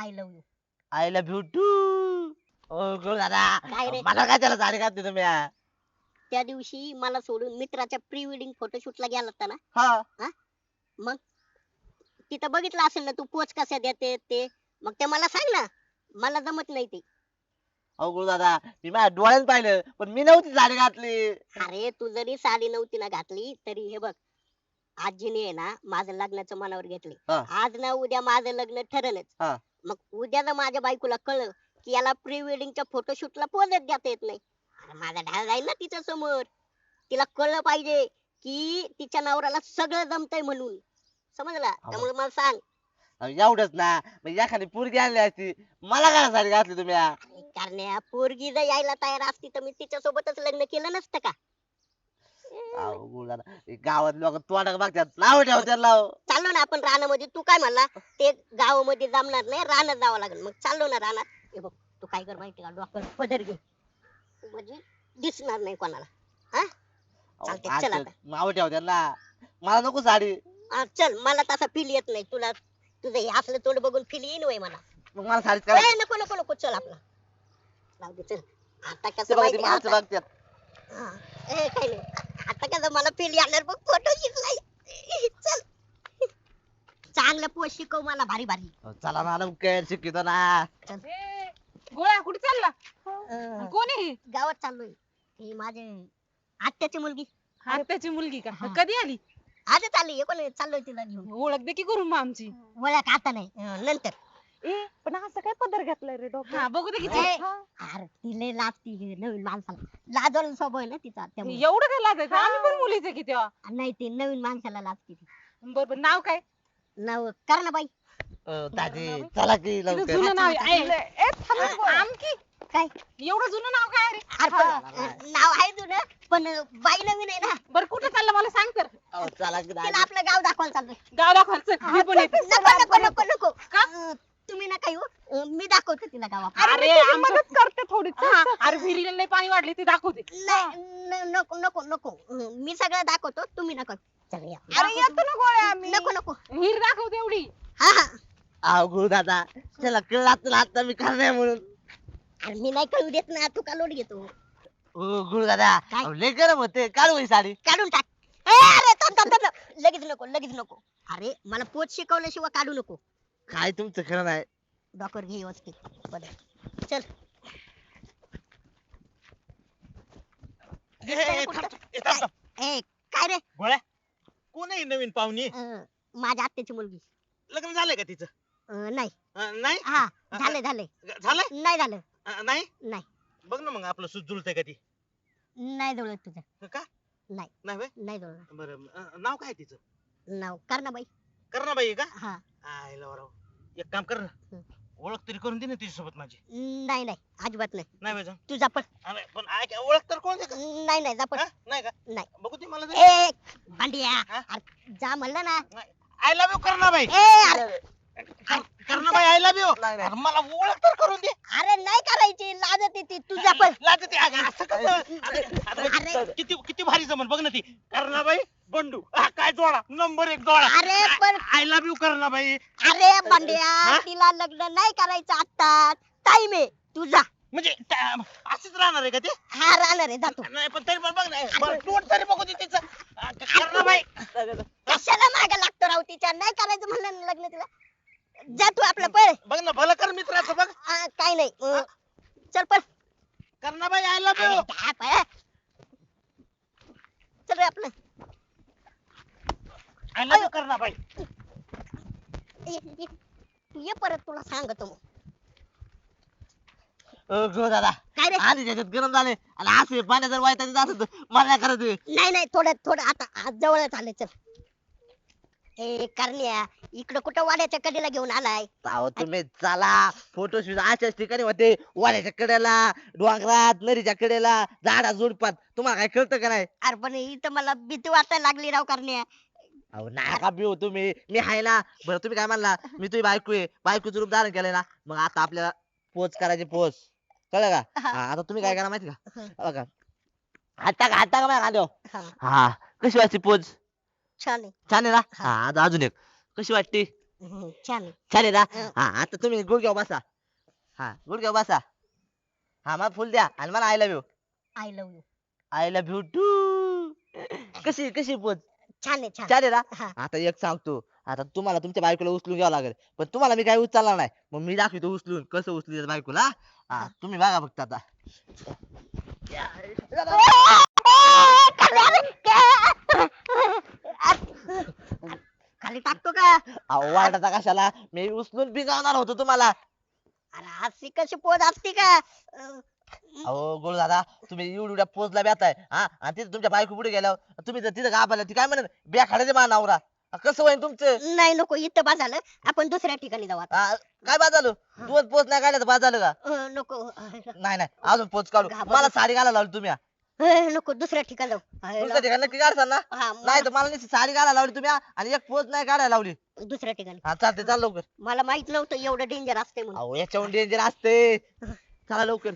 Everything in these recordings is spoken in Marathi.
I love you I love you too ओ गुरु दादा. काय रे? मला काय त्याला साडी घातली तुम्ही? हा? त्या दिवशी मला सोडून मित्राच्या प्री वेडिंग फोटोशूटला गेला होता ना? हा. मग तिथं बघितलं असेल ना तू पोच कशा देते ते? मग ते मला सांग ना. मला जमत नाही ते. अहो दादा मी माझ्या डोळ्यात पाहिलं पण मी नव्हती साडी घातली. अरे तू जरी साडी नव्हती ना घातली तरी हे बघ. आजीने आहे ना माझं लग्नाचं मनावर घेतले हा. आज ना उद्या माझं लग्न ठरलंच. मग उद्या जर माझ्या बायकोला कळलं की याला प्री वेडिंगच्या फोटोशूटला पोजच देता येत नाही. अरे माझा ढाल जाईल ना तिच्या समोर. तिला कळलं पाहिजे की तिच्या नवऱ्याला सगळं जमतंय म्हणून. समजला? त्यामुळे मला सांग. अहो, एवढंच ना. मग एखादी पोरगी आणली असती मला काय साडी घातली तुम्ही? कारण पोरगी जर यायला तयार असती तर मी तिच्या सोबतच लग्न केलं नसतं का? गावात लोक तोंड बघतात नाव ठेवतात लाव चाललो ना आपण रानामध्ये. तू काय म्हणला? ते गावामध्ये जमणार नाही रानात जावं लागेल. मग चाललो ना रानात. हे बघ तू काय कर माहिती का? डॉक्टर पदर घे म्हणजे दिसणार नाही कोणाला. हा? चल आता. मला नको साडी. हा, चल मला तसा फील येत नाही. तुला तुझं हे असलं तोंड बघून फील येईन वय मला. मग मला साडीच ए, नको नको नको चल आपला. जाऊ दे चल. आता ते कसं बघा माहिती ते का माणसं आता- बघतात. हा. ए, काही नाही. आता कसं मला फील येणार बघ फोटो शिकलाय चल. चांगलं पोस्ट शिकव मला भारी भारी. अहो, चला ना लवकर शिकतो ना. ए, गोळ्या कुठे चालला? अं, कोण आहे? ही? गावात चाललोय. ही माझे आत्याची मुलगी. आत्याची मुलगी का. कधी आली? आजच आली हे कोण चाललोय तिला घेऊन. ओळख दे की करून मग आमची? ओळख आता नाही. अं, नंतर. ए पण असं काय पदर घातलाय रे डॉक्टर हा बघू दे किती. ए, अरे तिले लाजती ही नवीन माणसाला. लाजवायला स्वभाव आहे ना तिचा त्यामुळे एवढं काय लागायचं आम्ही पण मुलीच आहे की तेव्हा? नाही ती नवीन माणसाला लाजती ती. बरं बरं नाव काय? नाव कर ना बाई. अहो, दादी चला की लवकर. जुनं नाव आहे. ए, ए, थांब ना गोळ्या. आमकी काय? एवढं जुनं नाव काय रे? अरे पण, अं, नाव आहे जुनं पण बाई नवीन आहे ना. बरं कुठे चाललं मला सांग तर. अहो, चला की तिला दादी आपलं गाव दाखवायला चाललोय. गाव दाखवायचं मी पण येते. नको नको नको नको. का? अं, तुम्ही नका येऊ. अं, मी दाखवते तिला गाव आपलं. अरे, अरे तुझी आमचं- मदत करते थोडी हा. अरे विहिरीला लय पाणी वाढले ते दाखवते. नाही न- नको नको नको. अं, मी सगळं दाखवतो तुम्ही नका चल या. अरे येतो ना गोळ्या आम्ही. नको नको. विहीर दाखवते एवढी हा हा. दादा चला कळलं तुला आता मी करणार म्हणून. अरे मी नाही कळू देत ना तू का लोट घेतो? ओ गुरु दादा काय? अहो, लय गरम होते काढू ही साडी. काढून टाक. ए, अरे थांब, थांब, थांब, थांब. लगेच नको लगेच नको. अरे मला पोट शिकवल्याशिवाय काढू नको. काय तुमचं खरं नाही. डॉक्टर घे व्यवस्थित बरं. चल. ए, ए, थांब, थांब, ए, थांब, थांब. ए काय रे? गोळ्या? कोण आहे नवीन पाहुणी? अं, माझ्या आत्याची मुलगी. लग्न झालंय का तिचं? अं, नाही. अं, नाही? हा झालंय झालंय. झालंय? नाही झालं. अं, नाही? नाही. बघ ना मग आपलं सुत जुळतंय का ती? नाही जुळत तुझं. का? नाही. नाही व्हय? नाही बरं अं, नाव काय तिचं? नाव कर ना बाई कर ना बाई का? हा. आय लवराव एक काम कर ना. हं. ओळख तरी करून दे ना तिच्यासोबत माझी. नाही नाही अजिबात नाही. नाही जाऊन? तुझा पण. अरे, पण ऐक, ओळख तर कोण दे का? नाही नाही जा पण. हा? नाही का? नाही. बघू दे मला ए भांडिया. हा? अरे, जा म्हणलं ना. आय लव्ह यू कर ना बाई. ए अरे. कर ना बाई आय लव्ह यू नाही, नाही. मला ओळख तर करून दे. अरे नाही करायची. लाजत येते. तुझा पण. लाजते अगं, असं कसं? अरे. किती किती भारी जमन बघ ना ती करणाबाई बंडू हा, काय जोडा नंबर एक जोडा अरे पण आय लव्ह यू करणाबाई अरे भांड्या हा? तिला लग्न नाही करायचं आता टाइम आहे तुझा म्हणजे त्या- असंच राहणार आहे का ते? हा राहणार आहे जातो. नाही पण तरी पण बघ ना बरं, तोंड तरी बघू दे तिचं. अं, करणाबाई कशाला मागे लागतो राव तिच्या? नाही करायचं म्हणलं ना लग्न तिला. जा तू आपलं पळ. बघ ना भलं कर मित्राचं बघ. आ, काय नाही. अं, चल पळ. करणाबाई आय लव्ह अरे, यू जा पळ. चल रे आपलं. आय लव्ह यू करणाबाई ये, ये. तू ये परत तुला सांगतो मग. गुरु दादा. काय रे? आधी त्याच्यात गरम झाले आणि असे पाण्या जर वाईट होतं मला नाही करत. नाही नाही थोडं थोडं आता आज जवळच आले चल. ए करण्या इकडं कुठं वाड्याच्या कडेला घेऊन आलाय? अहो तुम्ही चला. फोटो शूट अशाच ठिकाणी होते. वाड्याच्या कडेला डोंगरात नदीच्या कडेला झाडा झुडपात. तुम्हाला काय कळतं का नाही? अरे पण इथं मला भीती वाटायला लागली राव करण्या. अहो नका बिऊ तुम्ही. मी आहे ना. बरं तुम्ही काय म्हणला? मी तुझी बायको आहे. बायकोचं रूप धारण केलंय ना. मग आता आपल्याला पोच करायची पोच. कळलं का? हा. आता तुम्ही काय करा माहिती का? बघा. हात टाका हात टाका माझ्या खांद्यावर. हा. हा. कशी वाटते पोच? छान आहे. छान आहे ना? हा. आता अजून एक. कशी वाटते हम्म, छान आहे. छान आहे ना? हं. हा आता तुम्ही गुडघ्यावर बसा. हा गुडघ्यावर बसा. हा मला फुल द्या आणि मला I love you I love you I love you too कशी कशी पोच? छान आहे छान. ना? हा. आता एक सांगतो आता तुम्हाला तुमच्या बायकोला उचलून घ्यावं लागेल पण तुम्हाला मी काही उचलणार नाही. मग मी दाखवतो उचलून कसं उचली बायकोला. हा तुम्ही बघा फक्त आता. खाली टाकतो का? अहो वाटाचा कशाला? मी उचलून बिगावणार होतो तुम्हाला. अरे अशी कशी पोज असते का? अं, अहो गोळ दादा तुम्ही एवढ्या पोचला बेताय हा? आणि तिथे तुमच्या बायको पुढे गेल्यावर तुम्ही जर तिथं गाबाला ती काय म्हणत ब्या खाण्याचे मा नवरा कसं होईल तुमचं? नाही नको इथं बा झालं आपण दुसऱ्या ठिकाणी जाऊ आता. काय बाद झालं दोन पोच नाही काढलं तर बाद झालं का? अं, नको नाही नाही अजून पोच काढू. घाबरलो. मला साडी घालायला लावली तुम्ही नको दुसऱ्या ठिकाणी जाऊ. तुमच्या ठिकाणी नक्की ना? हा नाही तर मला नुसती साडी घालायला लावली तुम्ही आणि एक पोच नाही काढायला लावली. दुसऱ्या ठिकाणी. हा चालते चाल लवकर. मला माहीत नव्हतं एवढं डेंजर असते म्हणून. अहो याच्याहून डेंजर असते चला लवकर.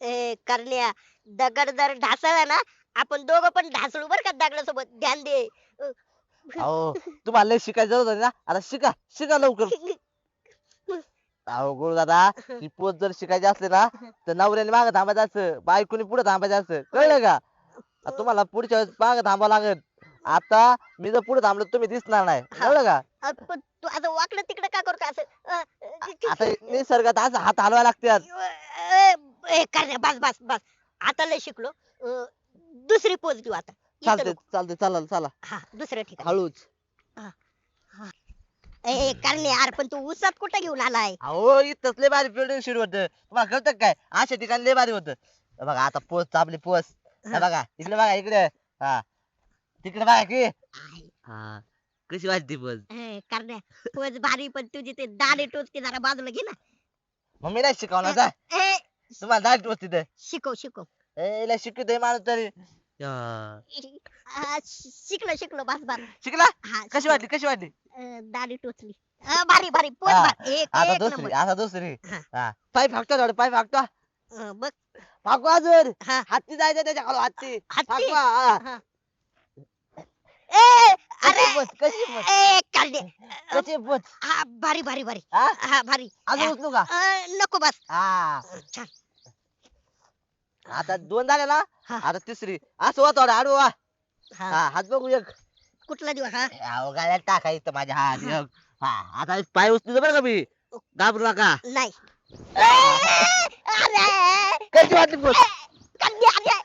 ए करण्या दगड जर ढासळला ना आपण दोघं पण ढासळू बर का दगडासोबत. ध्यान दे. अहो तुम्हाला लय शिकायचं होती ना. आता शिका शिका लवकर. अहो गुरु दादा ती पोच जर शिकायची असली ना तर नवऱ्याने मागे थांबायचं असं बायकोनी पुढे थांबायचं असं कळलं का? आता तुम्हाला पुढच्या वेळेस मागे थांबावं लागेल. आता मी जर पुढे थांबलो तर तुम्ही दिसणार नाही. कळलं का? अं, पण तू असं वाकडं तिकडे का करतो असं? अं, अं, आता निसर्गात असं हात हलवायला लागतात. ए, करण्या बस बस बस. आता लय शिकलो. अं, दुसरी पोच देऊ आता. इथं चालते नको. चालते चला चला. हा दुसऱ्या ठिकाणी. हळूच. ए करणे यार पण तू उसात कुठे घेऊन आलाय? अहो इथंच लय भारी बिल्डिंग शिड होत. तुम्हाला कळतं का काय? अशा ठिकाणी लय भारी होत. बघा आता पोच आपली पोच. हे हा. बघा इकडे बघा इकडे. हा. तिकडे बघा की. हा. कशी वाटते पोच. ए, करण्या पोच भारी पण तुझी ते दाढी टोचते जरा बाजूला घे ना. मग मी नाही शिकवणार जा. ए तुम्हाला दाट टोच तिथे शिकव शिकव. ए शिकतोय माणूस तरी. या. हा, शि- शिकलो शिकलो बस बस. शिकला? हा कशी. वाटली कशी वाटली? अं, दाढी टोचली. अं, भारी भारी. हा, भारी. एक आता एक दुसरी नंबर. आता दुसरी. हा. हा. पाय फाकतो थोडं पाय फाकतो. अं, बघ. फाकू अजून. हा. हत्ती जायचं त्याच्याखाली हत्ती हत्ती फाकवा, हा. हा. ए अरे कशी ए हा भारी भारी भारी. हा? हा भारी. अजून उचलू का? अं, नको बस. हा. छान. आता दोन झाले ना? हा. आता तिसरी. असं थोडं आडू वा. हा. हा हात बघू एक. कुठला देऊ हा? अहो गाड्यात टाका इथं माझ्या हात एक. हा आता एक पाय उचलू बरं का मी? घाबरू नका. नाही. ए, अरे! कशी वाटली अरे!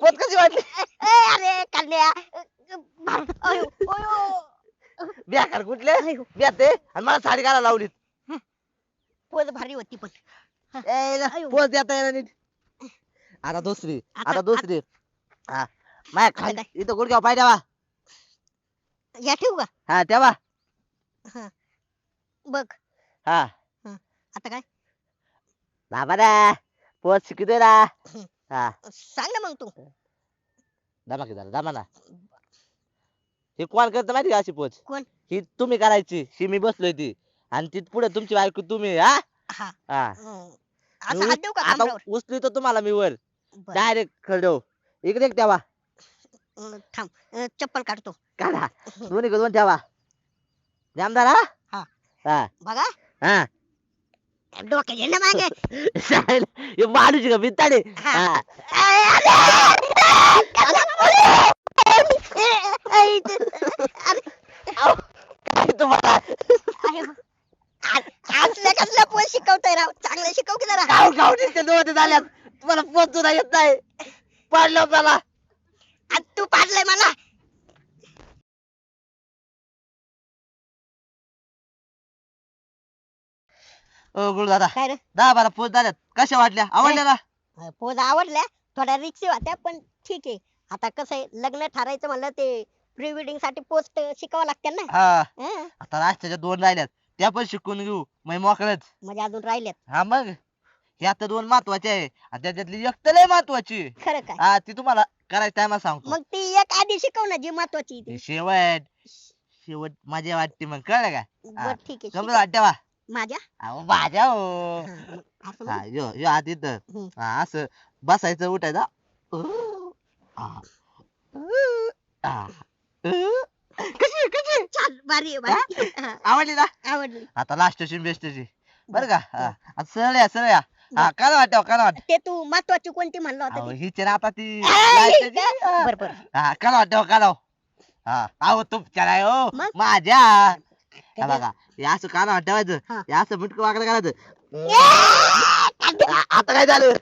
पोच कशी वाटली? ए, अरे कन्या अयो अयो. बेकार कुठले? बेते आणि मला साडी घालायला लावली पोच भारी होती पण. पोच देता येणार नीट आता दुसरी आता- आता दुसरी. हा. आता खाली काय? इथं गुडघ्या पाय ठेवा. या ठेवू का? हा ठेवा. हा. बघ. हा. आता काय? बाबा ना पोच शिकतोय ना हा. सांग ना मग तू. दमा की झालं दमा ना हे कोण करत माहिती का अशी पोच? कोण? ही तुम्ही करायची ही मी बसलोय ती. आणि ती पुढे तुमची बायको तुम्ही हा? हा. हा. हं. असं हात देऊ का आता कमरावर उचली तर तुम्हाला मी वर. बरं. डायरेक्ट खरडव. इकडे एक ठेवा. अं, थांब. अं, चप्पल काढतो. काढा. दोन्ही दोन ठेवा. जामदार हा? हा. हा. बघा. हा. डोक्यात ना मागे. हे माणूस का बिनताडे? हा. हा. अरे, अरे! अरे, अरे, अहो, काय तुम्हाला अरे, असलं कसलं पोत शिकवतोय राव चांगलं शिकव की जरा गाव दोन झाल्यात तुम्हाला पोचू नाही येत नाही. पडलो मला. आणि तू पाडलंय मला. ओ गुरु दादा काय रे? दहा बारा पोच झाल्यात. कशा वाटल्या? आवडल्या ना? पोज आवडल्या. थोड्या रिक्षी होत्या पण ठीक आहे. आता कसं आहे लग्न ठरायचं म्हणलं ते प्री वेडिंगसाठी पोस्ट शिकावं लागते ना? हा. हं, आता नाश्त्याच्या दोन राहिल्यात. त्या पण शिकून घेऊ. मग मोकळच. म्हणजे अजून राहिल्यात. हा मग. हे आता दोन महत्त्वाचे आहे. आणि त्याच्यातली एक तर लय महत्वाची. आहे. खरं काय? हा ती तुम्हाला करायच्या टायमा सांगतो. मग ती एक आधी शिकव ना जी महत्वाची ते. ती शेवट शेवट मजा वाटते मग. कळलं का? बर ठीक आहे समजा शिकव. वाट ठेवा. माझ्या? अहो माझ्या हो. हं, मग असं हा म्हण. यो यो हम्म. हा असं बसायचं उठायचं. आ. आ. आ. कशी कशी? छान भारी आहे भारी हा, आवडली ना? आवडली. आता लास्टची बेस्टची बरं का? हा. आता सरळ या सरळ या. हा वाटत काय वाटत. ते तू महत्वाची कोणती म्हणलं होतं हिचे ना आता ती ते? हा. बर बर. हा हा अहो तुमच्या नाही हो. मग? माझ्या. हा बघा हे असं काना हा. ठेवायचं. हे. असं मुटकं वाकडं करायचं. आ- आता काय झालं?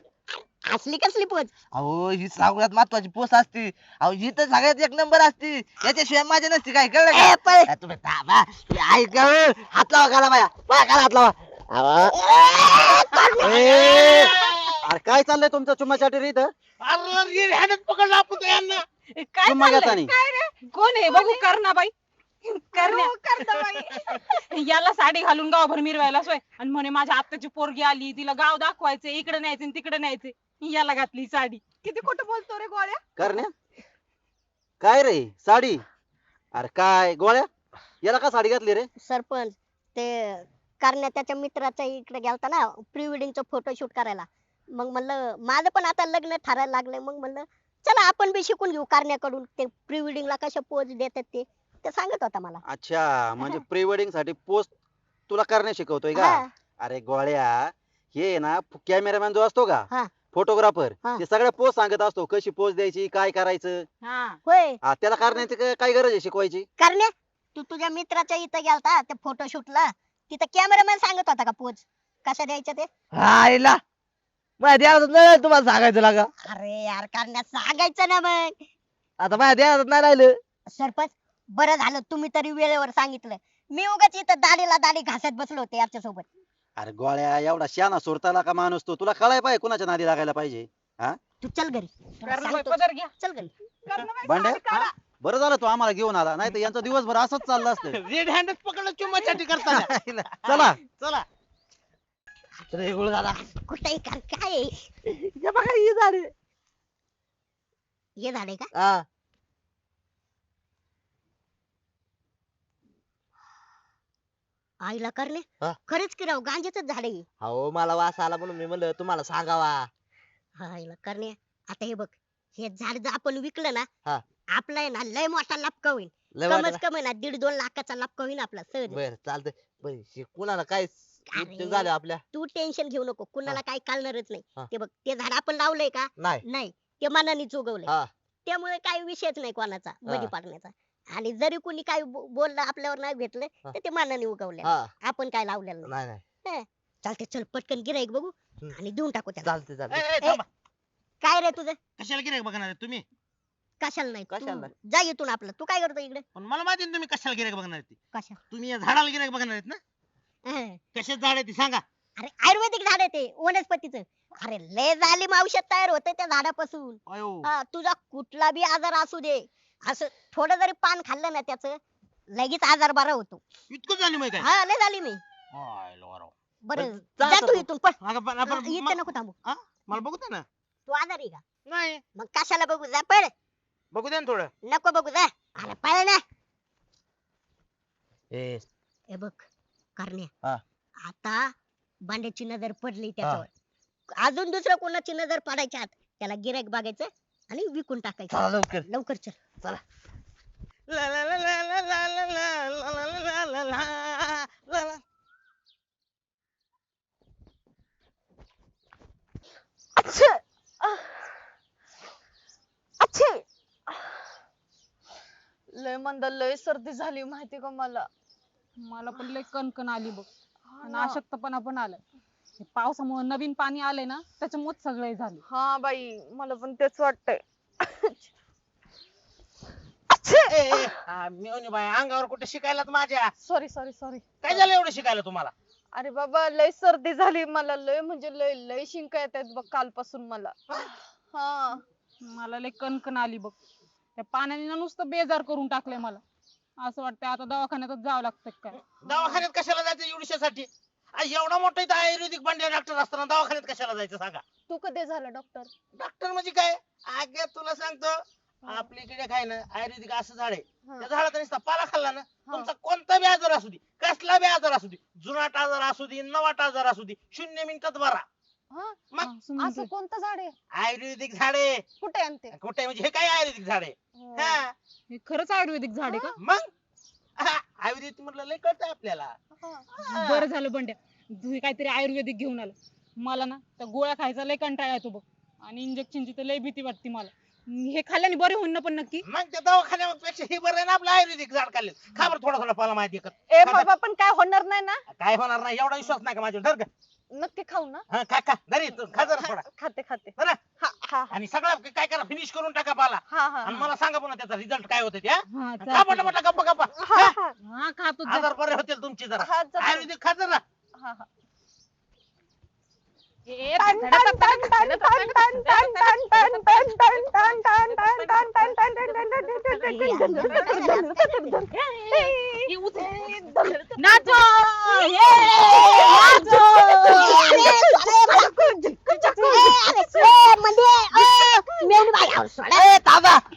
असली कसली पोच? अहो ही सगळ्यात महत्वाची पोस्ट असती. अहो ही तर सगळ्यात एक नंबर असती. याच्याशिवाय माझ्या नसती काय कळलं ए, का पळ. आ, तुम्ही थांबा. तुम्ही ऐका हो. हात लावा काला काला हात लावा. ए, अरे! काय चाललंय तुमचं रीत अरे red handed पकडलं आपण तर यांना. काय चुम्मा चाललंय? काय रे? कोण आहे? बघू करना बाई. करण्या. याला साडी घालून गावभर मिरवायला सोय. आणि म्हणे माझ्या आत्याची पोरगी आली तिला गाव दाखवायचे इकडे न्यायचे आणि तिकडे न्यायचे याला घातली साडी. किती खोटं बोलतो रे गोळ्या? करण्या? काय रे साडी? अरे काय गोळ्या? याला का साडी घातली रे? सरपंच ते करण्या त्याच्या मित्राच्या इकडे गेलता ना प्री वेडिंगचं फोटोशूट करायला. मग म्हणलं माझं पण आता लग्न ठरायला लागलंय. मग म्हणलं चला आपण बी शिकून घेऊ करण्याकडून. ते प्री वेडिंगला कशा पोज देतात ते ते सांगत होता मला. अच्छा म्हणजे प्री वेडिंगसाठी पोस्ट तुला करणे शिकवतोय का. अरे गोळ्या हे आहे ना कॅमेरामॅन जो असतो हा. का फोटोग्राफर हा. ते सगळ्या पोस्ट सांगत असतो. कशी पोस्ट द्यायची काय करायचं? हा. होय. हा, त्याला करण्याची काय- काय गरज आहे शिकवायची? करण्या? तू तुझ्या मित्राच्या इथं गेलता त्या फोटोशूटला तिथं कॅमेरामॅन सांगत होता का पोज? कशा द्यायच्या ते? आईला. माझ्या देहात नाही तुम्हाला सांगायचं लागा अरे यार करण्या सांगायचं ना मग. आता माझ्या देहात नाही राहिलं. सरपंच बरं झालं तुम्ही तरी वेळेवर सांगितलं. मी उगाच इथं दाढीला दाढी घासत बसलो होते याच्या सोबत अरे गोळ्या एवढा शाना सुरताला का माणूस तो? तुला कळाय पाहिजे कुणाच्या नादी लागायला पाहिजे तू चल घरी. तुला सांगतो. चल घरी. भांड्या? बरं झालं तू आम्हाला घेऊन आला नाही तर यांचा दिवसभर असंच चाललं असतं. रेड हँडेड पकडलं चुम्मासाठी करताना. चला. चला. हे गोळ काय? हे बघा ही हे झाडे का? हा. आईला करणे? हा? खरंच की राव गांजेच झाड आहे. अहो मला वास आला म्हणून मी म्हणलं तुम्हाला सांगावा. आईला करणे. आता हे बघ हे झाड जर आपण विकलं ना हा. आपला आहे ना लय मोठा लाभका होईल लय वाटलं कम ना दीड दोन लाखाचा लाभका होईल आपला सहज. बर चालतंय. बर हे कुणाला काय झाले आपल्या? तू टेन्शन घेऊ नको कुणाला काय कळणारच नाही. ते बघ ते झाड आपण लावलंय का? नाही. नाही ते मनाने उगवलंय हा. त्यामुळे काही विषयच नाही कोणाचा मध्ये हा. पाडण्याचा. आणि जरी कुणी काही बो- बोललं आपल्यावर नाही भेटलं हा. तर ते मनाने उगवले हा. आपण काय लावलेलं नाही. नाही नाही. चालते चल पटकन गिराईक बघू हम्म. आणि देऊन टाकू त्याला. चालते ए, चालते ए, थांबा. काय रे तुझं? कशाला गिरायक बघणार आहे तुम्ही? कशाला नाही? कशाला? तू? जा इथून आपलं. तू काय करतो इकडे? पण मला माहिती ना तुम्ही कशाला गिरायक बघणार आहे ती. कशा? तुम्ही या झाडाला गिरायक बघणार आहेत ना. कशाच झाड आहे ती सांगा. अरे आयुर्वेदिक झाड आहे ते वनस्पतीचं. अरे लय झाली औषध तयार होतं त्या झाडापासून. अयो. हा, तुझा कुठला बी आजार असू दे. असं थोडं जरी पान खाल्लं ना त्याचं लगेच आजार बरा होतो. इतकं झाली माहिती काय? हा लय झाली मी. आय. बरं जा तू. इथून पण अगं, पण आपण- इथे नको थांबू. मला बघू दे ना. तू आजारी आहे का? नाही. मग कशाला बघू? जा पळ. बघू दे ना थोडं नको बघू जा अरे पळ ना ए हे बघ करण्या हा. आता बांड्याची नजर पडली त्याच्यावर अजून दुसरं कोणाची नजर पडायच्या आत त्याला गिरायक बघायचं आणि विकून टाकायचं चला लवकर लवकर चल ला ला ला ला ला ला ला ला ला ला ला ला ला ला ला. लय मंद लय सर्दी झाली माहिती का मला? मला पण लय कणकण आली बघ. आणि ना. अशक्तपणा पण आलाय. हे पावसामुळे नवीन पाणी आलंय ना त्याच्यामुळे सगळे झाले. हा बाई मला पण तेच वाटतंय. ए, ए, आ, मेवणी बाई अंगावर कुठे शिकायला माझ्या? सॉरी सॉरी सॉरी काय झालं एवढं शिकायला तुम्हाला? अरे बाबा लय सर्दी झाली मला लय म्हणजे लय लय शिंका येत आहेत बघ कालपासून मला. हा. मला लय कणकण आली बघ. त्या पाण्याने ना नुसतं बेजार करून टाकलंय मला. असं वाटतंय आता दवाखान्यातच जावं लागतं काय? दवाखान्यात कशाला जायचं एवढ्यासाठी एवढा मोठा इथं आयुर्वेदिक बंड्या डॉक्टर असताना दवाखान्यात कशाला जायचं सांगा? तू कधी झालं डॉक्टर डॉक्टर म्हणजे काय? आगे तुला सांगतो इकडे काय ना आयुर्वेदिक असं झाड आहे. त्या झाडाचा नुसता पाला खाल्ला ना तुमचा कोणता बी आजार असू दे कसला बी आजार असू दे जुनाट आजार असू दे नवाट आजार असू दे शून्य मिनिटात बरा हा? मग असं कोणतं झाड आहे? आयुर्वेदिक झाडे कुठे आणते? कुठे? म्हणजे हे काय आयुर्वेदिक झाड आहे? हो. हा, खरंच आयुर्वेदिक झाड आहे का? मग? हा, आयुर्वेदिक म्हटलं लय कळत आपल्याला. हा. बरं झालं बंड्या. तू हे काहीतरी आयुर्वेदिक घेऊन आलं. मला ना त्या गोळ्या खायचा लय कंटाळा येतो बघ. आणि इंजेक्शनची तर लय भीती वाटते मला. हे खाल्ल्याने बरे होईल ना पण नक्की? मग त्या दवाखान्यापेक्षा हे बरं आहे ना आपलं आयुर्वेदिक झाड खाल्लं. खा बरं थोडा थोडा मला माहिती ए बाबा पण काय होणार नाही ना? काय होणार नाही? एवढा विश्वास नाही का माझ्यावर. धर का नक्की खाऊ ना. हा खा खा. धरी तू खा जरा थोडा. खाते खाते. बरं हा हा. आणि सगळं काय करा फिनिश करून टाका पाला. हा हा आणि मला सांगा पुन्हा त्याचा रिझल्ट काय होते त्या हा? खा गप्पा गप्पा. हा हा. हा? खातो जा. आजार बरे होतील तुमचे जरा. हा, जरा. आयुर्वेदिक खा जरा. हा हा.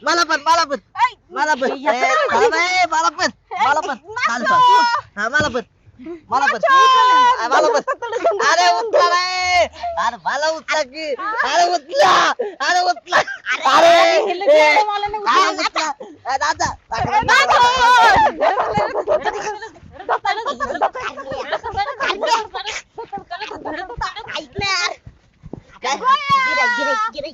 मला पण मला पण. मला पण. मला पण मला पण. मला पण. मला बस आ, मला बस अरे उचला रे अरे मला उचला की अरे उचला अरे उचला अरे ए, अरे उचला ए, दादा दादा, ऐक ना यार. काय? गिराई, गिराई, गिराई.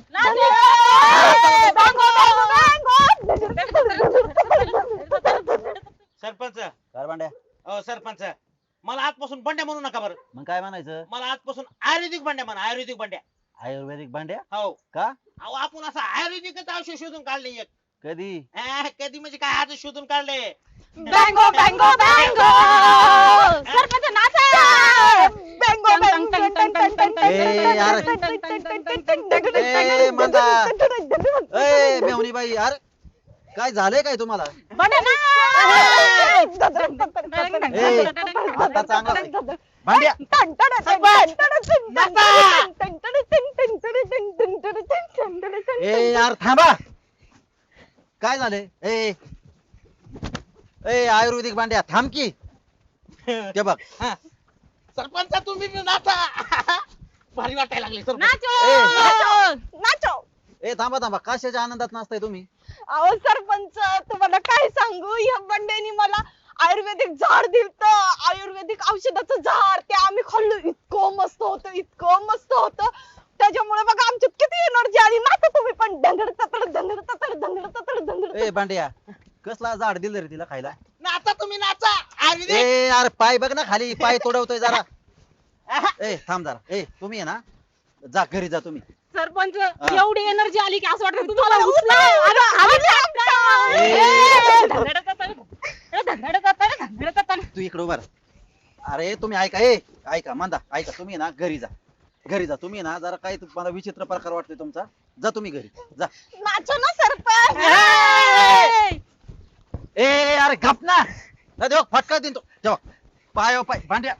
आजपासून बंड्या म्हणू नका बरं मग काय म्हणायचं मला आजपासून आयुर्वेदिक बंड्या म्हणा आयुर्वेदिक बंड्या आयुर्वेदिक भांड्या हो का अहो आपण असं आयुर्वेदिकच औषध शोधून काढले एक कधी अं, कधी म्हणजे काय आज शोधून काढले बँगो बँगो बँगो सरपंच नाचा ए, यार. ए, मंदा. ए मेवणी बाई अरे काय झालंय काय तुम्हाला? ए, आता चांगला भांड्या ए यार थांबा. काय झालंय? ए ए आयुर्वेदिक भांड्या थांब की. ते बघ. सरपंच तुम्ही बी नाचा. भारी वाटायला लागले सरपंच. नाचो. ए थांबा थांबा. कशाच्या आनंदात नाचताय तुम्ही? अहो सरपंच तुम्हाला काय सांगू? या बंड्यानी मला आयुर्वेदिक झाड दिलत. आयुर्वेदिक औषधाचं झाड. ते आम्ही खाल्लं. इतकं मस्त होतं इतकं मस्त होतं. त्याच्यामुळे बघा आमच्यात किती एनर्जी आली. ना तुम्ही पण धंदड ततड धंदड ततड धंदड ततड धंदड. ए भांड्या कसला झाड दिलं रे तिला खायला? नाचा तुम्ही नाचा. आयुर्वेदिक ए यार पाय बघ ना खाली. पाय तोडवतोय जरा. ए थांब जरा. ए तुम्ही आहे ना. जा घरी जा तुम्ही. सरपंच. एवढी एनर्जी आली की असं वाटतं तुम्हाला. तू इकडे उभा राहा. अरे तुम्ही ऐका ए ऐका मंदा ऐका तुम्ही ना घरी जा. घरी जा. तुम्ही ना जरा काही तुम्हाला विचित्र प्रकार वाटतोय तुमचा. जा तुम्ही घरी. जा. नाचो ना सरपंच. ए, अरे गप ना. देऊ फटका देईन तो. जेव्हा पाय पाय भांड्या.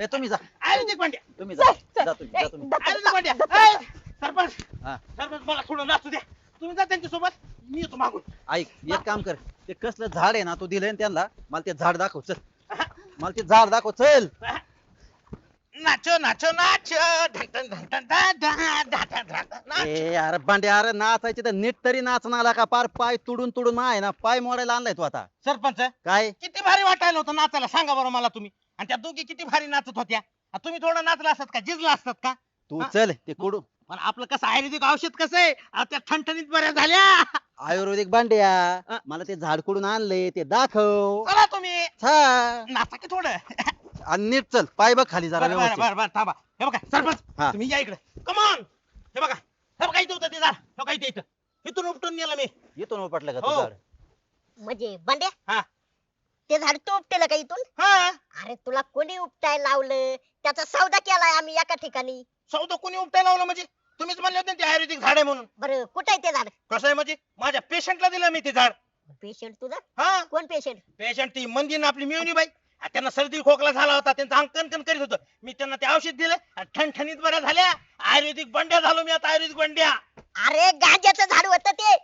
ए तुम्ही जा आयुर्वेदिक बंड्या तुम्ही जा जा तुम्ही जा तुम्ही आयुर्वेदिक बंड्या ए, सरपंच हा. सरपंच मला थोडं नाचू द्या तुम्ही जा त्यांच्यासोबत मी येतो मागून ऐक एक काम कर ते कसलं झाड आहे ना तू दिलंय ना त्यांना मला ते झाड दाखव चल मला ते झाड दाखव चल नाचो नाचो नाचो ढकटन ढकटन दा दा दा दा दा. नाच. ए अरे भांड्या अरे नाचायचे तर नीट तरी नाचून आला का पार पाय तुडून तुडून आहे ना पाय मोडायला आणलाय तू आता सरपंच काय किती भारी वाटायला होतं नाचायला सांगा बरं मला तुम्ही आणि त्या दोघी किती भारी नाचत होत्या. आ, तुम्ही थोडं नाचला असतात का? जिजला असतात का? तू हा. चल ते कुडू पण आपलं कसं आयुर्वेदिक औषध कसं आहे? आ, त्या ठणठणीत बऱ्या झाल्या. आयुर्वेदिक भांड्या. हा. मला ते झाड कुडून आणले ते दाखव. चला तुम्ही. छा नाचा की थोडं? आणि नीट चल पाय बघ खाली जरा बरं बरं व्यवस्थित. बरं बरं थांबा. हे बघा सरपंच हा. तुम्ही या इकडे. कमॉन हे बघा हे बघा इथं होतं ते झाड. हे बघा इथे इथं. इथून उपटून नेलं मी. येतो पटलं का हो. तू झाड म्हणजे बंड्या हा. ते झाड तू उपटेल का इथून? हा. अरे तुला कोणी उपटायला लावलं? त्याचा सौदा केलाय आम्ही एका ठिकाणी. सौदा कोणी उपटायला लावलं म्हणजे? तुम्हीच म्हणले होते ना ते आयुर्वेदिक झाड आहे म्हणून. बरं कुठे आहे ते झाड? कसं आहे म्हणजे? माझ्या पेशंटला दिलं मी ते झाड. पेशंट तुझा? हा. कोण पेशंट पेशंट ती मंदिर आपली मिळवणी बाई. आ, त्यांना सर्दी खोकला झाला होता. त्यांचं अंग कणकण करीत होतं. मी त्यांना ते औषध दिलं. आ, ठणठणीत बऱ्या झाल्या. आयुर्वेदिक बंड्या झालो मी आता आयुर्वेदिक बंड्या. अरे गांजाचं झाड होतं ते.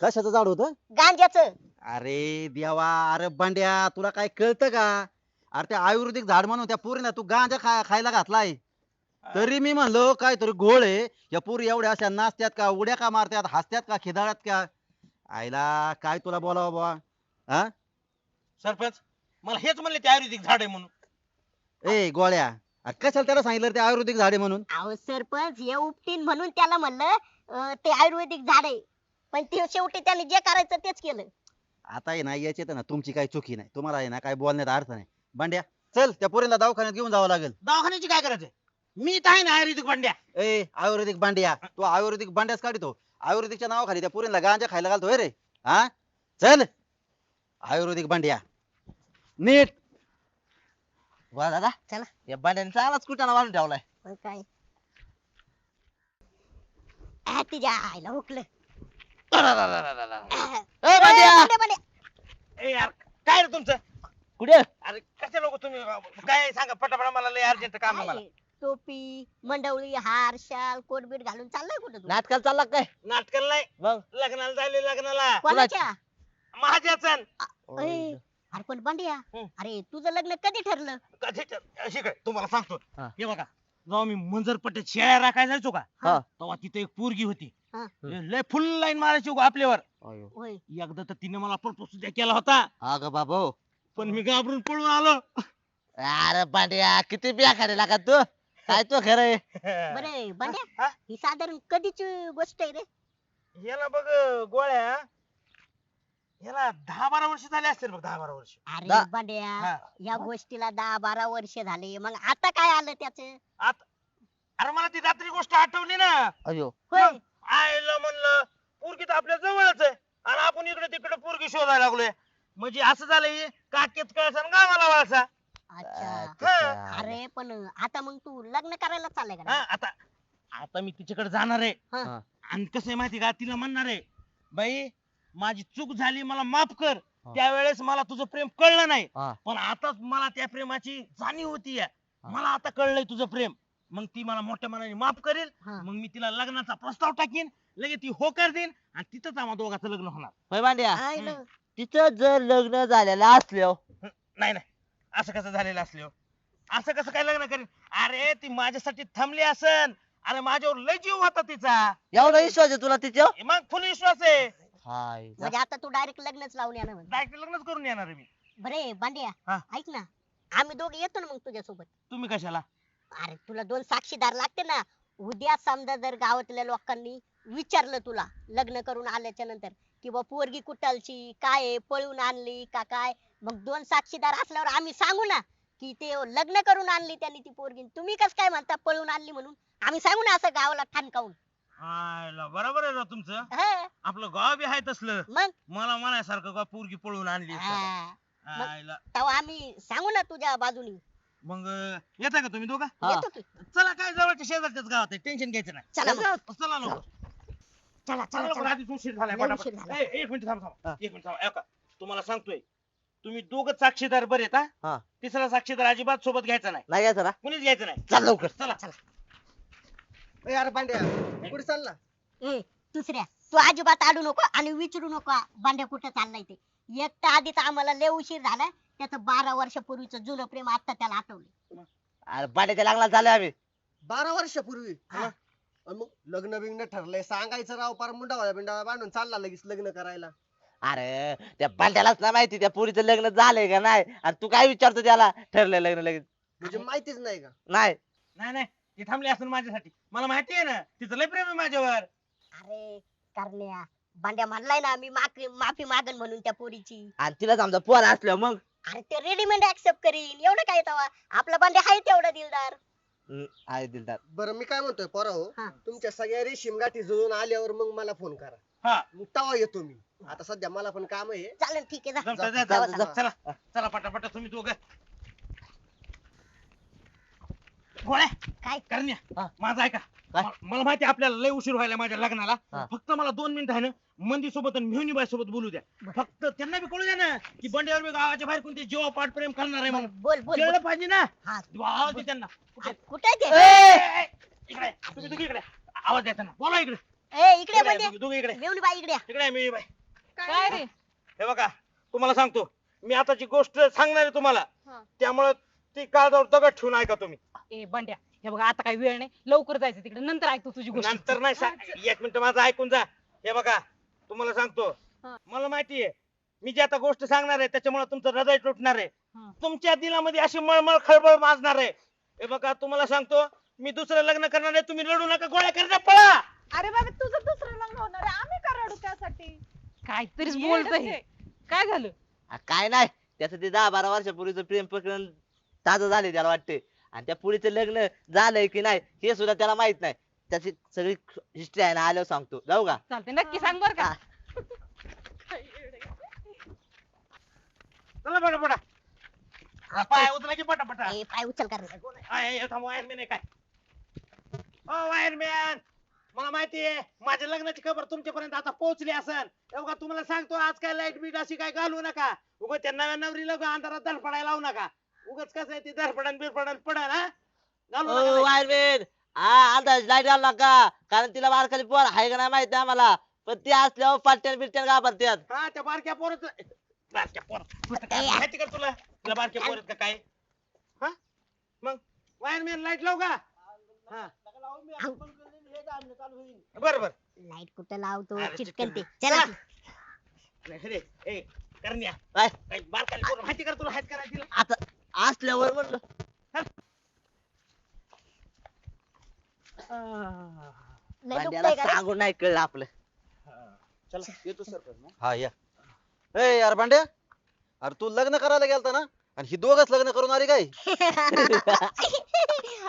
कशाचं झाड होतं? गांजाचं अरे देवा अरे भांड्या तुला काय कळतं का? अरे ते आयुर्वेदिक झाड म्हणून त्या पोरीनं तू गांजा खा खायला घातलाय. तरी मी म्हणलो काय तरी घोळ आहे. या पुरी एवढ्या अशा नाचत्यात का उड्या का मारत्यात हसत्यात का खिदाळ्यात का? आईला काय तुला बोलावं बुवा? हा सरपंच मला हेच म्हणले ते आयुर्वेदिक झाड आहे म्हणून. ए गोळ्या कशाला त्याला सांगितलं ते आयुर्वेदिक झाडे म्हणून? अहो सरपंच हे उपटीन म्हणून त्याला म्हणलं अं, ते आयुर्वेदिक झाड आहे. पण ते शेवटी त्याने जे करायचं तेच केलं. आता आहे ना याच्यात आहे ना तुमची काही चुकी नाही. तुम्हाला आहे ना काय बोलण्यात अर्थ नाही. बांड्या चल त्या पोरीला दवाखान्यात घेऊन जावं लागेल. दवाखान्याची काय करायचंय? मी तर आहे ना आयुर्वेदिक भांड्या ए आयुर्वेदिक बांड्या तू आयुर्वेदिक बांड्याच काढतो. आयुर्वेदिकच्या नावाखाली त्या पोरीला गांजा खायला घालतो होय रे. हा? चल. आयुर्वेदिक बांड्या. नीट. वा दादा. चला. या बांड्याने चांगलाच कुटाणा वाढून ठेवलाय. मग काय? आ, तिच्या आईला हुकलं. ए बांड्या ए यार काय रे तुमचं? कुठे? अरे कशा लोक तुम्ही? काय सांगा पटापटा मला लय अर्जंट काम आहे मला. काय? टोपी मंडवळी हार शाल कोटबीट घालून चाललाय कुठं तू? नाटकाला चालला काय? नाटकाला नाही मग? लग्नाला जायले लग्नाला. कोणाच्या? महाजाचन अय, अरे पण बंड्या हम्म. अरे तुझं लग्न कधी ठरलं? कधी अशी काय तुम्हाला सांगतो. हा. हे बघा जेव्हा मी मंजरपट्ट्यात शेळ्या राखायला जायचो का हा. तेव्हा तिथे एक पोरगी होती. हा. लय फुल लाईन मारायची उगा आपल्यावर. अयो. होय. एकदा तर तिने मला प्रपोज सुद्धा केला होता. अगं बाबा. पण मी घाबरून पळून आलो. अरे बांड्या किती बिया खायला का तू? काय तो खरंय बरे बंड्या. हा? ही. साधारण कधीची गोष्ट आहे रे? याला बघ गोळ्या. याला दहा बारा वर्ष झाले असतील बघ दहा बारा वर्ष. अरे दा- बंड्या हा. या गोष्टीला दहा बारा वर्ष झाले. मग आता काय आलं त्याच? आता अरे मला ती रात्री गोष्ट आठवली ना. अयो. होय. आईला म्हणलं पोरगी तर आपल्या जवळच आहे. आणि आपण इकडे तिकडे पोरगी शोधायला लागलोय. म्हणजे असं झालंय काकेत कळसा आणि गावाला वळसा. अच्छा. अरे पण आता मग तू लग्न करायला चाललाय हा, का आता आता मी तिच्याकडे जाणार आहे. हा. आणि कसं आहे माहिती का? तिला म्हणणार आहे बाई माझी चूक झाली मला माफ कर. हा. त्यावेळेस मला तुझं प्रेम कळलं नाही. हा. पण आता मला त्या प्रेमाची जाणीव होती. मला आता कळलंय तुझं प्रेम. मग ती मला मोठ्या मनाने माफ करेल. हा. मग मी तिला लग्नाचा प्रस्ताव टाकीन लगेच ती होकार देईन आणि तिथंच आम्हा दोघांचं लग्न होणार. होय. तिथं जर लग्न झालेलं असलं. नाही नाही. असं कसं झालेलं असलं? असं कसं काय लग्न करेन? अरे ती माझ्यासाठी थांबली असन. अरे माझ्यावर लय जीव होता तिचा. एवढा विश्वास आहे तुला तिच्यावर? मग फुल विश्वास आहे. हाय. म्हणजे आता तू डायरेक्ट लग्नच लावून येणार म्हणजे. डायरेक्ट लग्नच करून येणार आहे मी. बरे बांड्या हा. ऐक ना. आम्ही दोघे येतो ना मग तुझ्यासोबत. तुम्ही कशाला? अरे तुला दोन साक्षीदार लागते ना. उद्या समजा जर गावातल्या लोकांनी विचारलं तुला लग्न करून आल्याच्यानंतर कि बा पोरगी कुठलची काय आहे, पळून आणली का काय? मग दोन साक्षीदार असल्यावर आम्ही सांगू ना की ते लग्न करून आणली त्यांनी ती पोरगी. तुम्ही कस काय म्हणता पळून आणली म्हणून? आम्ही सांगू ना असं गावाला ठाणकावून. बरोबर आहे राव तुमचं? हा, आपलं गाव बी आहे तसलं. मग? मला म्हणायसारखं का पोरगी पळून आणली हा. मग- तेव्हा आम्ही सांगू ना तुझ्या बाजूनी. मग येता का तुम्ही दोघा? हा. येतो की. चला काय जवळच्या शेजारच्याच गावात आहे. टेन्शन घ्यायचं नाही. चला मग. चला लवकर. चला चला आधीच उशीर झालाय लय पटापट. उशीर झाला. ए, एक मिनिट थांब हा. थांब एक मिनिट थांब. ऐका तुम्हाला सांगतोय. तुम्ही दोघच साक्षीदार बरे आहेत हा. हा. तिसरा साक्षीदार अजिबात सोबत घ्यायचा नाही. नाही घ्यायचं ना? कुणीच घ्यायचं नाही. चल लवकर. चला. अरे पांड्या कुठे चालला ए दुसऱ्या तू अजिबात आडू नको आणि विचारू नको. बांड्या कुठं चाललाय ते? एक तर आधीच आम्हाला लय उशीर झाला त्याचं बारा वर्षापूर्वीचं जुनं प्रेम आता त्याला आठवलं अरे बांड्याच्या लागला झालं आम्ही. बारा वर्षापूर्वी? हा. अन मग लग्न बिग्न ठरलंय. सांगायचं राव पार मुंडा बिंडा बांधून चालला लगेच लग्न करायला. अरे त्या बांड्यालाच ना माहिती त्या पोरीचं लग्न झालंय का नाही? आणि तू काय विचारतो त्याला? ठरलंय लग्न लगेच. म्हणजे माहितीच नाही का? नाही. नाही नाही. ती थांबली असेल माझ्यासाठी. मला माहिती आहे ना तिचं लय प्रेम आहे माझ्यावर. अरे करण्या बांड्या म्हणलाय ना मी माफी माफी मागन म्हणून त्या पोरीची. आणि तिला समजा पोर असलं मग? अरे ते रेडीमेड ऍक्सेप्ट करीन. एवढं काय तवा? आपला बांड्या आहे तेवढा दिलदार. हम्म, आहे दिलदार. बरं मी काय म्हणतोय पोरा हो हा. तुमच्या सगळ्या रेशीम गाठी जुळून आल्यावर मग मला फोन करा. हा. मग तवा येतो मी. आता सध्या मला पण काम आहे. चालेल ठीक आहे जा. जमतं, जा, जा, जा, जा, जा. चला. चला पटापट तुम्ही दोघं. गोळ्या काय? करण्या हा. माझं ऐका. काय? म- मला माहिती आहे आपल्याला लय उशीर व्हायला माझ्या लग्नाला. हा. फक्त मला दोन मिनिट आहे ना मंदी सोबत आणि मेहुणीबाई सोबत बोलू द्या. फक्त त्यांना बी कळू द्या ना की बंड्यावर बी गावाच्या बाहेर कोणते जीवा पाठ प्रेम करणार आहे म्हणून. बोल बोल कळलं बोल. पाहिजे ना? हा. आवाज दे त्यांना. कुठे? आहे ते? ए, ए, इकडे तुम्ही दोघी इकडे. आवाज द्यायचा ना बोला इकडे. ए इकडे इकडे म्हणजे दोघी इकडे. बाई इकडे या. इकडे मेहुणीबाई काय रे? हे बघा तुम्हाला सांगतो. मी आताची गोष्ट सांगणार आहे तुम्हाला. हा. त्यामुळे ती काळजावर दगड ठेवून ऐका तुम्ही. ए बंड्या हे बघा आता काही वेळ नाही. लवकर जायचं तिकडे. नंतर ऐकतो तुझी गोष्ट. नंतर नाही सा- एक मिनिट माझं ऐकून जा. हे बघा तुम्हाला सांगतो. हा. मला माहितीये मी जी आता गोष्ट सांगणार आहे त्याच्यामुळे तुमचं हृदय तुटणार आहे. हा. तुमच्या दिलामध्ये अशी मळमळ खळबळ माजणार आहे. हे बघा तुम्हाला सांगतो मी दुसरं लग्न करणार आहे तुम्ही रडू नका गोळ्या करणार पळा! अरे बाबा तुझं दुसरं लग्न होणार आहे. आम्ही का रडू त्यासाठी? काहीतरीच बोलतोय. आहे. काय झालं? आ, काय नाही. त्याचं ते दहा बारा वर्षापूर्वीचं प्रेम प्रकरण ताजं झाले त्याला वाटते आणि त्या पुढीचं लग्न झालंय की नाही हे सुद्धा त्याला माहीत नाही. त्याची सगळी हिस्ट्री आहे ना आल्यावर सांगतो. जाऊ का? चालते नक्की सांग बर का. चला बडा बडा पाय उचला की पटापटा. ए, पाय उचल कर वायरमॅन आहे? काय? ओ वायरमॅन मला माहितीये माझ्या लग्नाची खबर तुमच्यापर्यंत आता पोहोचली असेल बघा तुम्हाला सांगतो आज काय लाइट बीट अशी काय घालू नका. उगाच त्या नव्या नवरीला उगा अंधारात धडपडायला लावू नका. उगाच कसं आहे ते धडपडन बिरपडन पडन हा? घालू नका light. वायरमेन हा आता लाइट घालू नका. कारण तिला बारकाली पोर आहे का नाही माहीत नाही आम्हाला. पण ते असल्यावर पाट्यान बिट्यान घाबरत्यात. हा त्या बारक्या पोरच बारक्या पोर. माहिती का तुला? तुला बारक्या पोर का काय? हा? मग वायरमॅन लाइट लावू का? हा. बर बर. लाइट कुठं लावतो? अरे, चिटकन ते. चला. अरे, ए करण्या. काय? काय बारकाली पोर माहिती का तुला हात करायला तिला? आता असल्यावर म्हणलं. लय भांड्याला दुखतंय का? रे? सांगून नाही कळलं आपलं. चला येतो सर हा या. ए यार भांड्या अरे तू लग्न करायला गेलता ना? आणि ही दोघच लग्न करून आली काय?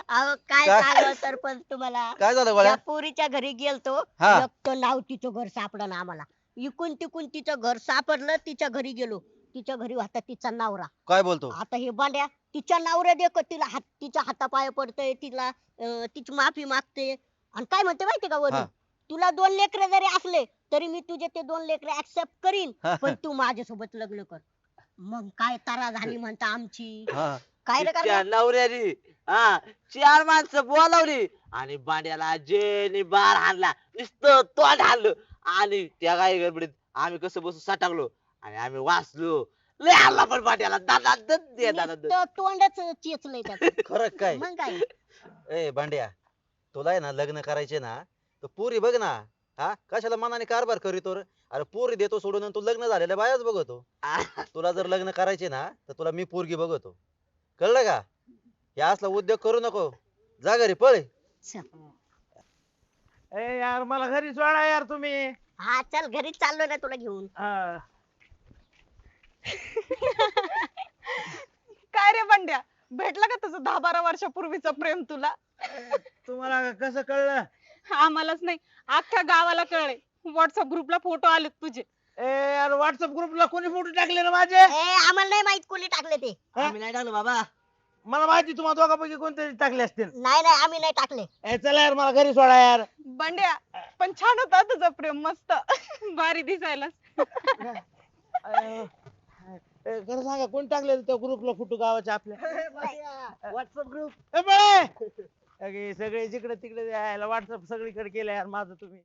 अहो काय काय? सांगावं सरपंच तुम्हाला? काय झालं त्या गोळ्या पोरीच्या घरी गेलतो. हा. एक तर नाव तिचं घर सापडलं ना आम्हाला. इकून तिकून तिचं घर सापडलं तिच्या घरी गेलो. तिच्या घरी होता तिचा नवरा. काय बोलतो? आता हे बांड्या तिच्या नवऱ्या देख तिला हात तिच्या हातापाय पडतय तिला अं, तिची माफी मागते. आणि काय म्हणते माहिती का वरून. तुला दोन लेकरे जरी असले तरी मी तुझे ते दोन लेकरे ऍक्सेप्ट करीन पण तू माझ्यासोबत लग्न कर. मग काय तारा झाली म्हणता आमची? हा. काय रे? नवऱ्यानी हा चार माणसं बोलावली. आणि बांड्याला जेनी बार हाणला नुसतं तोंड हाणलं. आणि त्या काही गडबडीत आम्ही कसं बसू सटाकलो आणि आम्ही वाचलो. लय हाणला पण बांड्याला दादा दद दे दादा दद. नुसतं तोंडच चेचलंय त्याचं. खरं काय? मग काय? ए भांड्या तुला आहे ना लग्न करायचे ना तर पुरी बघ ना. हा? कशाला मनाने कारभार करीतो रे? अरे पोरी देतो सोडून आणि तू लग्न झालेल्या बायाच बघतो. तुला जर लग्न करायचे ना तर तुला मी पोरगी बघतो. कळलं का? हे असला उद्योग करू नको. जा घरी पळ. ए यार मला घरी सोडा यार तुम्ही. हा चल घरी चाललो ना तुला घेऊन. हा. काय रे बंड्या? भेटलं का तुझं दहा बारा वर्षापूर्वीचं प्रेम तुला? तुम्हाला कसं कळलं? आम्हालाच नाही. अख्ख्या गावाला कळले व्हॉट्सअप ग्रुपला फोटो आलेत तुझे. ए यार व्हॉट्सअप ग्रुपला कोणी फोटो टाकले ना माझे? ए आम्हाला नाही माहीत कोणी टाकले ते. आम्ही नाही टाकलं बाबा. मला माहिती तुम्हाला दोघांपैकी कोणतरी टाकले असतील. नाही नाही आम्ही नाही टाकले. ए चला यार मला घरी सोडा यार. बंड्या पण छान होता तुझं प्रेम मस्त. भारी दिसायला अं, ए, खरं सांगा कोण टाकले त्या ग्रुपला फोटो गावाच्या आपल्या? व्हॉट्सअप ग्रुप ए, बळे! सगळे जिकडे तिकडे व्हाट्सअप सगळीकडे केलं यार माझं तुम्ही.